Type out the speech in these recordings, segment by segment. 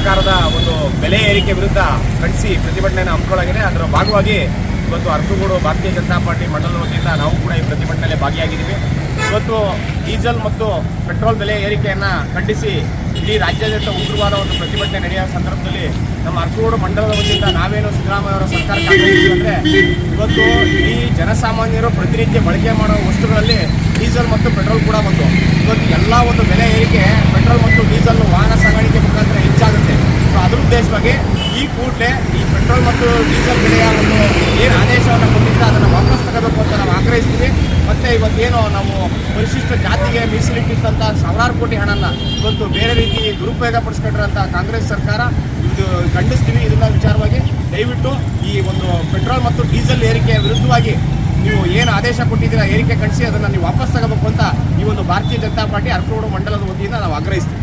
ಸರ್ಕಾರದ ಒಂದು ಬೆಲೆ ಏರಿಕೆ ವಿರುದ್ಧ ಖಂಡಿಸಿ ಪ್ರತಿಭಟನೆಯನ್ನು ಹಮ್ಮಿಕೊಳ್ಳಲಾಗಿದೆ ಅದರ ಭಾಗವಾಗಿ ಇವತ್ತು ಅರಸುಗೂಡು ಭಾರತೀಯ ಜನತಾ ಪಾರ್ಟಿ ಮಂಡಲ ವತಿಯಿಂದ ನಾವು ಕೂಡ ಈ ಪ್ರತಿಭಟನೆಯಲ್ಲಿ ಭಾಗಿಯಾಗಿದ್ದೀವಿ. ಇವತ್ತು ಡೀಸೆಲ್ ಮತ್ತು ಪೆಟ್ರೋಲ್ ಬೆಲೆ ಏರಿಕೆಯನ್ನು ಖಂಡಿಸಿ ಇಡೀ ರಾಜ್ಯಾದ್ಯಂತ ಉಗ್ರವಾದ ಒಂದು ಪ್ರತಿಭಟನೆ ನಡೆಯುವ ಸಂದರ್ಭದಲ್ಲಿ ನಮ್ಮ ಅರಕೂರು ಮಂಡಲದ ವತಿಯಿಂದ ನಾವೇನು ಸಿದ್ದರಾಮಯ್ಯ ಅವರ ಸರ್ಕಾರಕ್ಕೆ ಅಂದರೆ ಇವತ್ತು ಈ ಜನಸಾಮಾನ್ಯರು ಪ್ರತಿನಿತ್ಯ ಬಳಕೆ ಮಾಡುವ ವಸ್ತುಗಳಲ್ಲಿ ಡೀಸೆಲ್ ಮತ್ತು ಪೆಟ್ರೋಲ್ ಕೂಡ ಬಂತು ಇವತ್ತು ಎಲ್ಲ ಒಂದು ಬೆಲೆ ಏರಿಕೆ ಪೆಟ್ರೋಲ್ ಮತ್ತು ಡೀಸೆಲ್ ವಾಹನ ಸಾಗಾಣಿಕೆ ಮುಖಾಂತರ ಹೆಚ್ಚಾಗುತ್ತೆ. ಉದ್ದೇಶವಾಗಿ ಈ ಕೂಡಲೇ ಈ ಪೆಟ್ರೋಲ್ ಮತ್ತು ಡೀಸೆಲ್ ಬೆಲೆಯ ಒಂದು ಏನು ಆದೇಶವನ್ನು ಕೊಟ್ಟಿದ್ರೆ ಅದನ್ನು ವಾಪಸ್ ತಗೋಬೇಕು ಅಂತ ನಾವು ಆಗ್ರಹಿಸ್ತೀವಿ. ಮತ್ತು ಇವತ್ತೇನು ನಾವು ಪರಿಶಿಷ್ಟ ಜಾತಿಗೆ ಮೀಸಲಿಟ್ಟಿದ್ದಂಥ ಸಾವಿರಾರು ಕೋಟಿ ಹಣನ ಇವತ್ತು ಬೇರೆ ರೀತಿ ದುರುಪಯೋಗ ಪಡಿಸ್ಕೊಂಡಿರೋಂಥ ಕಾಂಗ್ರೆಸ್ ಸರ್ಕಾರ ಇದು ಖಂಡಿಸ್ತೀವಿ ಇದನ್ನ ವಿಚಾರವಾಗಿ. ದಯವಿಟ್ಟು ಈ ಒಂದು ಪೆಟ್ರೋಲ್ ಮತ್ತು ಡೀಸೆಲ್ ಏರಿಕೆಯ ವಿರುದ್ಧವಾಗಿ ನೀವು ಏನು ಆದೇಶ ಕೊಟ್ಟಿದ್ದೀರಾ, ಏರಿಕೆ ಕಳಿಸಿ ಅದನ್ನು ನೀವು ವಾಪಸ್ ತಗೋಬೇಕು ಅಂತ ಈ ಒಂದು ಭಾರತೀಯ ಜನತಾ ಪಾರ್ಟಿ ಅರ್ಕೋಡು ಮಂಡಲದ ವತಿಯಿಂದ ನಾವು ಆಗ್ರಹಿಸ್ತೀವಿ.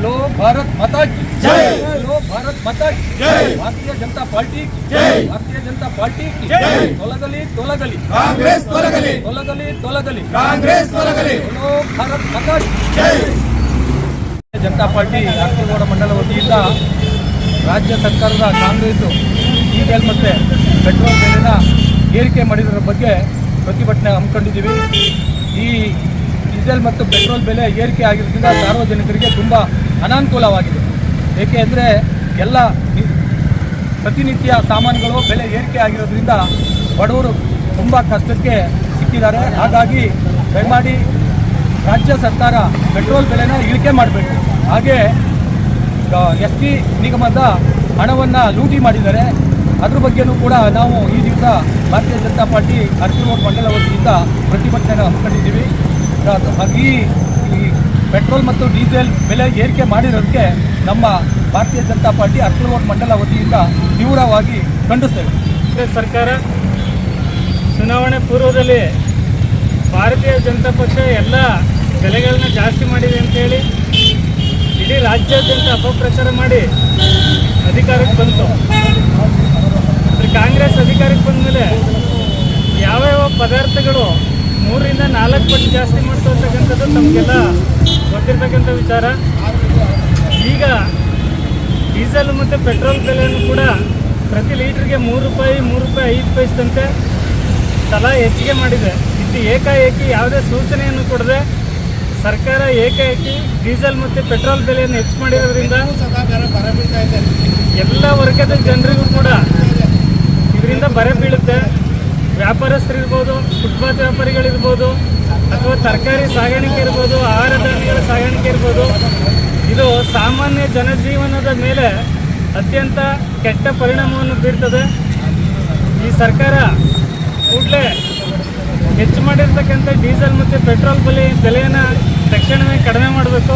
बोलो भारत माता की जय। बोलो भारत माता की जय। भारतीय जनता पार्टी की जय। भारतीय जनता पार्टी की जय। ತೊಲಗಲಿ ತೊಲಗಲಿ ಕಾಂಗ್ರೆಸ್ ತೊಲಗಲಿ ತೊಲಗಲಿ ತೊಲಗಲಿ ಕಾಂಗ್ರೆಸ್ ತೊಲಗಲಿ बोलो भारत माता की ಜೈ ಜನತಾ ಪಾರ್ಟಿ ಅರ್ಕಗೌಡ ಮಂಡಲ ವತಿಯಿಂದ ರಾಜ್ಯ ಸರ್ಕಾರದ ಕಾಂಗ್ರೆಸ್ ಡೀಸೆಲ್ ಮತ್ತು ಪೆಟ್ರೋಲ್ ಬೆಲೆನ ಏರಿಕೆ ಮಾಡಿರೋದ್ರ ಬಗ್ಗೆ ಪ್ರತಿಭಟನೆ ಹಮ್ಮಿಕೊಂಡಿದ್ದೀವಿ ಈ ಡೀಸೆಲ್ ಮತ್ತು ಪೆಟ್ರೋಲ್ ಬೆಲೆ ಏರಿಕೆ ಆಗಿರೋದ್ರಿಂದ ಸಾರ್ವಜನಿಕರಿಗೆ ತುಂಬ ಅನಾನುಕೂಲವಾಗಿದೆ. ಏಕೆ ಅಂದರೆ ಎಲ್ಲ ಪ್ರತಿನಿತ್ಯ ಸಾಮಾನುಗಳು ಬೆಲೆ ಏರಿಕೆ ಆಗಿರೋದ್ರಿಂದ ಬಡವರು ತುಂಬ ಕಷ್ಟಕ್ಕೆ ಸಿಕ್ಕಿದ್ದಾರೆ. ಹಾಗಾಗಿ ದಯಮಾಡಿ ರಾಜ್ಯ ಸರ್ಕಾರ ಪೆಟ್ರೋಲ್ ಬೆಲೆನ ಇಳಿಕೆ ಮಾಡಬೇಕು. ಹಾಗೆ ಎಸ್ ಟಿ ನಿಗಮದ ಹಣವನ್ನು ಲೂಟಿ ಮಾಡಿದ್ದಾರೆ. ಅದ್ರ ಬಗ್ಗೆನೂ ಕೂಡ ನಾವು ಈ ದಿವಸ ಭಾರತೀಯ ಜನತಾ ಪಾರ್ಟಿ ಅರ್ಕಿರೋಡ್ ಮಂಡಲ ವತಿಯಿಂದ ಪ್ರತಿಭಟನೆಯನ್ನು ಹಮ್ಮಿಕೊಂಡಿದ್ದೀವಿ. ಈ ಪೆಟ್ರೋಲ್ ಮತ್ತು ಡೀಸೆಲ್ ಬೆಲೆ ಏರಿಕೆ ಮಾಡಿರೋದಕ್ಕೆ ನಮ್ಮ ಭಾರತೀಯ ಜನತಾ ಪಾರ್ಟಿ ಅರ್ಕಿರೋಡ್ ಮಂಡಲ ವತಿಯಿಂದ ತೀವ್ರವಾಗಿ ಖಂಡಿಸ್ತೇವೆ. ಸರ್ಕಾರ ಚುನಾವಣೆ ಪೂರ್ವದಲ್ಲಿ ಭಾರತೀಯ ಜನತಾ ಪಕ್ಷ ಎಲ್ಲ ಬೆಲೆಗಳನ್ನ ಜಾಸ್ತಿ ಮಾಡಿದೆ ಅಂತೇಳಿ ಇಡೀ ರಾಜ್ಯಾದ್ಯಂತ ಅಪಪ್ರಚಾರ ಮಾಡಿ ಅಧಿಕಾರಕ್ಕೆ ಬಂತು. ಕಾಂಗ್ರೆಸ್ ಅಧಿಕಾರಕ್ಕೆ ಬಂದ ಮೇಲೆ ಯಾವ್ಯಾವ ಪದಾರ್ಥಗಳು ಮೂರರಿಂದ ನಾಲ್ಕು ಪಟ್ಟು ಜಾಸ್ತಿ ಮಾಡ್ತಕ್ಕಂಥದ್ದು ನಮಗೆಲ್ಲ ಗೊತ್ತಿರ್ತಕ್ಕಂಥ ವಿಚಾರ. ಈಗ ಡೀಸೆಲ್ ಮತ್ತು ಪೆಟ್ರೋಲ್ ಬೆಲೆಯನ್ನು ಕೂಡ ಪ್ರತಿ ಲೀಟ್ರಿಗೆ ಮೂರು ರೂಪಾಯಿ ಮೂರು ರೂಪಾಯಿ, ಐದು ಪೈಸದಂತೆ ತಲಾ ಹೆಚ್ಚಿಗೆ ಮಾಡಿದೆ. ಇದು ಏಕಾಏಕಿ ಯಾವುದೇ ಸೂಚನೆಯನ್ನು ಕೊಡದೆ ಸರ್ಕಾರ ಏಕಾಏಕಿ ಡೀಸೆಲ್ ಮತ್ತು ಪೆಟ್ರೋಲ್ ಬೆಲೆಯನ್ನು ಹೆಚ್ಚು ಮಾಡಿರೋದ್ರಿಂದ ಎಲ್ಲ ವರ್ಗದ ಜನರಿಗೂ ಕೂಡ ಇದರಿಂದ ಬರೆ ಬೀಳುತ್ತೆ. ವ್ಯಾಪಾರಸ್ಥರಿರ್ಬೋದು ಫುಟ್ಪಾತ್ ವ್ಯಾಪಾರಿಗಳಿರ್ಬೋದು ಅಥವಾ ತರಕಾರಿ ಸಾಗಾಣಿಕೆ ಇರ್ಬೋದು, ಆಹಾರ ಧಾನ್ಯಗಳ ಸಾಗಾಣಿಕೆ ಇರ್ಬೋದು, ಇದು ಸಾಮಾನ್ಯ ಜನಜೀವನದ ಮೇಲೆ ಅತ್ಯಂತ ಕೆಟ್ಟ ಪರಿಣಾಮವನ್ನು ಬೀರ್ತದೆ. ಈ ಸರ್ಕಾರ ಕೂಡಲೇ ಹೆಚ್ಚು ಮಾಡಿರ್ತಕ್ಕಂಥ ಡೀಸೆಲ್ ಮತ್ತು ಪೆಟ್ರೋಲ್ ಬೆಲೆ ಬೆಲೆಯನ್ನು ತಕ್ಷಣವೇ ಕಡಿಮೆ ಮಾಡಬೇಕು.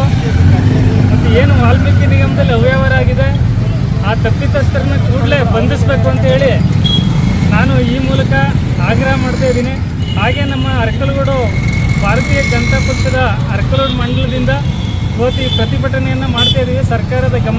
ಮತ್ತು ಏನು ವಾಲ್ಮೀಕಿ ನಿಗಮದಲ್ಲಿ ಅವ್ಯವಹಾರ ಆಗಿದೆ, ಆ ತಪ್ಪಿತಸ್ಥರನ್ನ ಕೂಡಲೇ ಬಂಧಿಸಬೇಕು ಅಂತ ಹೇಳಿ ನಾನು ಈ ಮೂಲಕ ಆಗ್ರಹ ಮಾಡ್ತಾ ಇದ್ದೀನಿ. ಹಾಗೆ ನಮ್ಮ ಅರಕಲಗೂಡು ಭಾರತೀಯ ಜನತಾ ಪಕ್ಷದ ಅರಕಲಗೂಡು ಮಂಡಲದಿಂದ ಇವತ್ತು ಈ ಪ್ರತಿಭಟನೆಯನ್ನು ಮಾಡ್ತಾ ಇದ್ದೀವಿ ಸರ್ಕಾರದ ಗಮನ